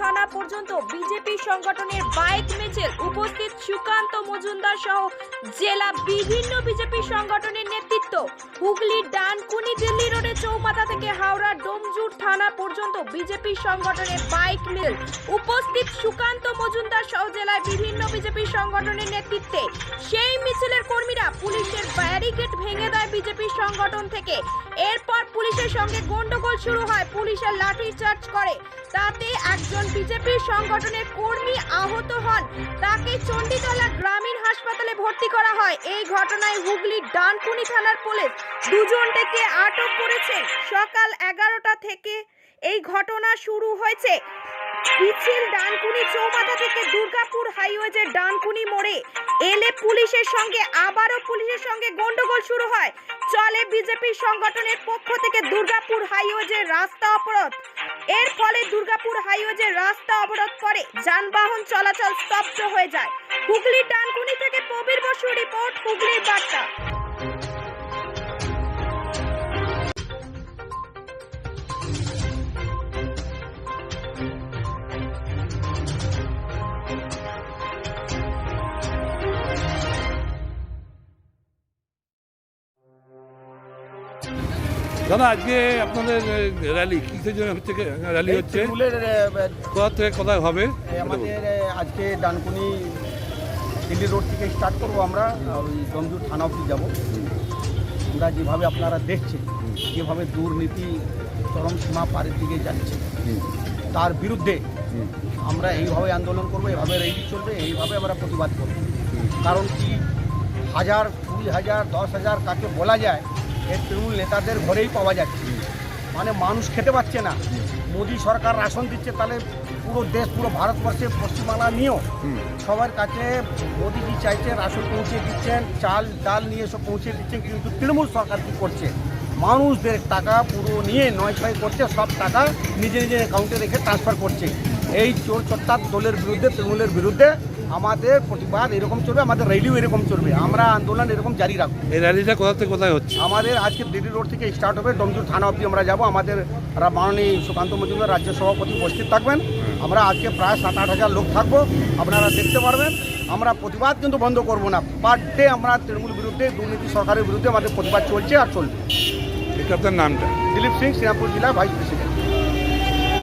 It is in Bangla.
ধারা পর্যন্ত বিজেপি সংগঠনের বাইক মিছিল উপস্থিত সুকান্ত মজুমদার সহ জেলা বিভিন্ন বিজেপি সংগঠনের নেতৃত্ব। হুগলি ডানকুনি দিল্লি রোডে চৌমাথা থেকে হাওড়া ডোমজুর থানা পর্যন্ত বিজেপি সংগঠনের বাইক মিল। উপস্থিত সুকান্ত মজুমদার সহ জেলায় বিভিন্ন বিজেপি সংগঠনের নেতৃত্বে সেই মিছিলের কর্মীরা পুলিশের ব্যারিকেড ভেঙে দেয় বিজেপি সংগঠন থেকে। এরপর পুলিশের সঙ্গে গন্ডগোল শুরু হয়। পুলিশের লাঠি চার্জ করে। তাতে একজন বিজেপি সংগঠনের কর্মী আহত হন। তাকে চণ্ডীতলা গ্রামীণ হাসপাতালে ভর্তি করা হয়। এই ঘটনায় হুগলি ডানকুনি থানার পুলিশ দুজনকে আটক করেছে। সকাল এগারোটা থেকে এই ঘটনা শুরু হয়েছে। মিছিল ডানকুনি চৌমাথা থেকে দুর্গাপুর হাইওয়ে ডানকুনি মোড়ে। এলে পুলিশের সঙ্গে, আবারও পুলিশের সঙ্গে গন্ডগোল শুরু হয়। চলে বিজেপি সংগঠনের পক্ষ থেকে দুর্গাপুর হাইওয়ে রাস্তা অবরোধ। এর ফলে দুর্গাপুর হাইওয়ে রাস্তা অবরোধ করে যানবাহন চলাচল স্তব্ধ হয়ে যায়। হুগলি ডানকুনি থেকে প্রবীর বসু রিপোর্ট, হুগলির বার্তা। দাদা আজকে আপনাদের র্যালি কিসের জন্য হচ্ছে র্যালি হচ্ছে? কোথা থেকে কোথায় হবে? আমাদের আজকে ডানকুনি দিল্লি রোড থেকে স্টার্ট করব আমরা ওই জমজুর থানা অব্দি যাব। আমরা যেভাবে আপনারা দেখছেন যেভাবে দুর্নীতি চরম সীমা পারের দিকে যাচ্ছে তার বিরুদ্ধে আমরা এইভাবে আন্দোলন করব এভাবে রেলি চলবে এইভাবে আমরা প্রতিবাদ করব। কারণ কি হাজার কুড়ি হাজার দশ হাজার কাকে বলা যায় এর তৃণমূল নেতাদের ঘরেই পাওয়া যাচ্ছে। মানে মানুষ খেতে পাচ্ছে না। মোদী সরকার রাশন দিচ্ছে তাহলে পুরো দেশ পুরো ভারতবর্ষে পশ্চিমবাংলা নিয়েও সবার কাছে মোদিজি চাইছে রাশন পৌঁছে দিচ্ছেন চাল ডাল নিয়ে সব পৌঁছে দিচ্ছেন কিন্তু তৃণমূল সরকার কী করছে? মানুষদের টাকা পুরো নিয়ে নয় ছয় করছে সব টাকা নিজে নিজের অ্যাকাউন্টে রেখে ট্রান্সফার করছে। এই চোর চট্টার দলের বিরুদ্ধে তৃণমূলের বিরুদ্ধে আমাদের প্রতিবাদ এরকম চলবে আমাদের র্যালিও এরকম চলবে। আমরা আন্দোলন এরকম জারি রাখব। এই র্যালিটা কোথা থেকে কোথায় হচ্ছে? আমাদের আজকে দিল্লি রোড থেকে স্টার্ট হবে ডমজুর থানা অবধি আমরা যাব। আমাদের মাননীয় সুকান্ত মজুমদার রাজ্য সভাপতি উপস্থিত থাকবেন। আমরা আজকে প্রায় সাত আট হাজার লোক থাকব। আপনারা দেখতে পারবেন আমরা প্রতিবাদ কিন্তু বন্ধ করব না। পার ডে আমরা তৃণমূল বিরুদ্ধে দুর্নীতি সরকারের বিরুদ্ধে আমাদের প্রতিবাদ চলছে আর চলবে। আপনার নামটা? দিলীপ সিং সিঙ্গাপুর জেলা ভাইস প্রেসিডেন্ট